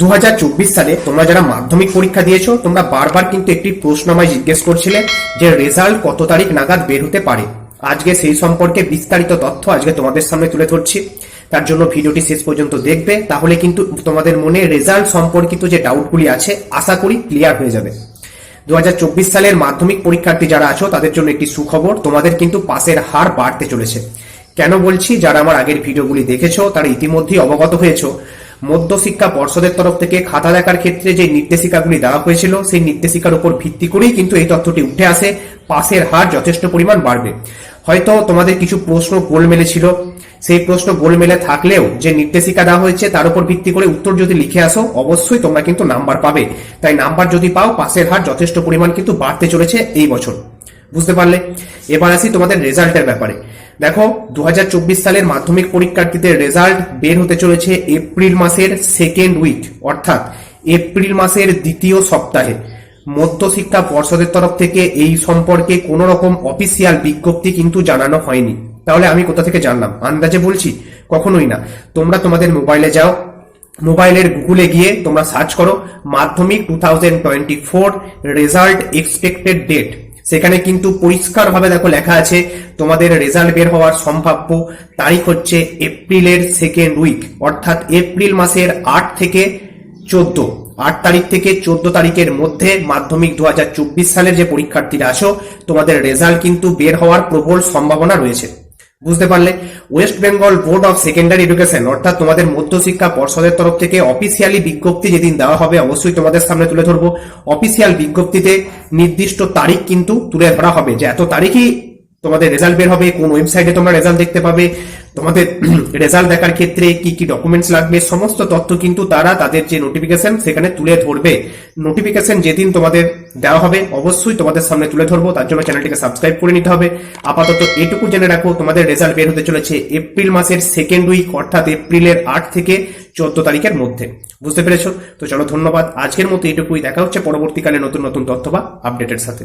দু হাজার চব্বিশ সালে তোমরা যারা মাধ্যমিক পরীক্ষা দিয়েছ, তোমরা বারবার কিন্তু একটি প্রশ্ন আমায় জিজ্ঞেস করছিলে যে রেজাল্ট কত তারিখ নাগাদ বের হতে পারে। আজকে সেই সম্পর্কে বিস্তারিত তথ্য আজকে তোমাদের সামনে তুলে ধরছি। তার জন্য ভিডিওটি শেষ পর্যন্ত দেখবে, তাহলে কিন্তু তোমাদের মনে রেজাল্ট সম্পর্কিত যে ডাউটগুলি আছে, আশা করি ক্লিয়ার হয়ে যাবে। দু হাজার চব্বিশ সালের মাধ্যমিক পরীক্ষার্থী যারা আছো, তাদের জন্য একটি সুখবর, তোমাদের কিন্তু পাসের হার বাড়তে চলেছে। কেন বলছি, যারা আমার আগের ভিডিওগুলি দেখেছ, তারা ইতিমধ্যেই অবগত হয়েছো। মধ্যশিক্ষা পর্ষদের তরফ থেকে খাতা দেখার ক্ষেত্রে যে নির্দেশিকাগুলি দেওয়া হয়েছিল, সেই নির্দেশিকার উপর ভিত্তি করেই কিন্তু এই তথ্যটি উঠে আসে। পাসের হার যথেষ্ট পরিমাণ বাড়বে। হয়তো তোমাদের কিছু প্রশ্ন গোলমেলে ছিল। সেই প্রশ্ন গোলমেলে থাকলেও যে নির্দেশিকা দেওয়া হয়েছে, তার উপর ভিত্তি করে উত্তর যদি লিখে আসো, অবশ্যই তোমরা কিন্তু নাম্বার পাবে। তাই নাম্বার যদি পাও পাসের হার যথেষ্ট পরিমাণ কিন্তু বাড়তে চলেছে এই বছর। বুঝতে পারলে? এবার আসি তোমাদের রেজাল্টের ব্যাপারে। দেখো দু হাজার চব্বিশ সালের মাধ্যমিক পরীক্ষার্থীদের রেজাল্ট বের হতে চলেছে এপ্রিল মাসের সেকেন্ড উইক অর্থাৎ এপ্রিল মাসের দ্বিতীয় সপ্তাহে। মধ্যশিক্ষা পর্ষদের তরফ থেকে এই সম্পর্কে কোনো রকম অফিসিয়াল বিজ্ঞপ্তি কিন্তু জানানো হয়নি। তাহলে আমি কোথা থেকে জানলাম? আন্দাজে বলছি? কখনোই না। তোমরা তোমাদের মোবাইলে যাও। মোবাইলের গুগলে গিয়ে তোমরা সার্চ করো, Madhyamik two thousand twenty four result expected date. সেখানে কিন্তু পরিষ্কারভাবে দেখো লেখা আছে, তোমাদের রেজাল্ট বের হওয়ার সম্ভাব্য তারিখ হচ্ছে এপ্রিলের সেকেন্ড উইক অর্থাৎ এপ্রিল মাসের আট থেকে চোদ্দ। আট তারিখ থেকে চোদ্দ তারিখের মধ্যে মাধ্যমিক দু হাজার চব্বিশ সালের যে পরীক্ষার্থীরা আসো, তোমাদের রেজাল্ট কিন্তু বের হওয়ার প্রবল সম্ভাবনা রয়েছে। বুঝতে পারলে? West Bengal Board of Secondary Education অর্থাৎ তোমাদের মধ্যশিক্ষা পর্ষদের তরফ থেকে অফিসিয়ালি বিজ্ঞপ্তি যেদিন দেওয়া হবে, অবশ্যই তোমাদের সামনে তুলে ধরবো। অফিসিয়াল বিজ্ঞপ্তিতে নির্দিষ্ট তারিখ কিন্তু তুলে ধরা হবে, যে এত তারিখই তোমাদের রেজাল্ট বের হবে, কোন ওয়েবসাইটে তোমরা রেজাল্ট দেখতে পাবে, তোমাদের রেজাল্ট দেখার ক্ষেত্রে কি কি ডকুমেন্টস লাগবে, সমস্ত তথ্য কিন্তু তারা তাদের যে নোটিফিকেশন সেখানে তুলে ধরবে। নোটিফিকেশন যেদিন তোমাদের দেওয়া হবে, অবশ্যই তোমাদের সামনে তুলে ধরবো, তার জন্য চ্যানেলটিকে সাবস্ক্রাইব করে নিতে হবে। আপাতত এটুকু জেনে রাখো, তোমাদের রেজাল্ট বের হতে চলেছে এপ্রিল মাসের সেকেন্ড উইক অর্থাৎ এপ্রিলের আট থেকে চোদ্দ তারিখের মধ্যে। বুঝতে পেরেছ? তো চলো ধন্যবাদ। আজকের মতো এটুকুই। দেখা হচ্ছে পরবর্তীকালে নতুন নতুন তথ্য বা আপডেটের সাথে।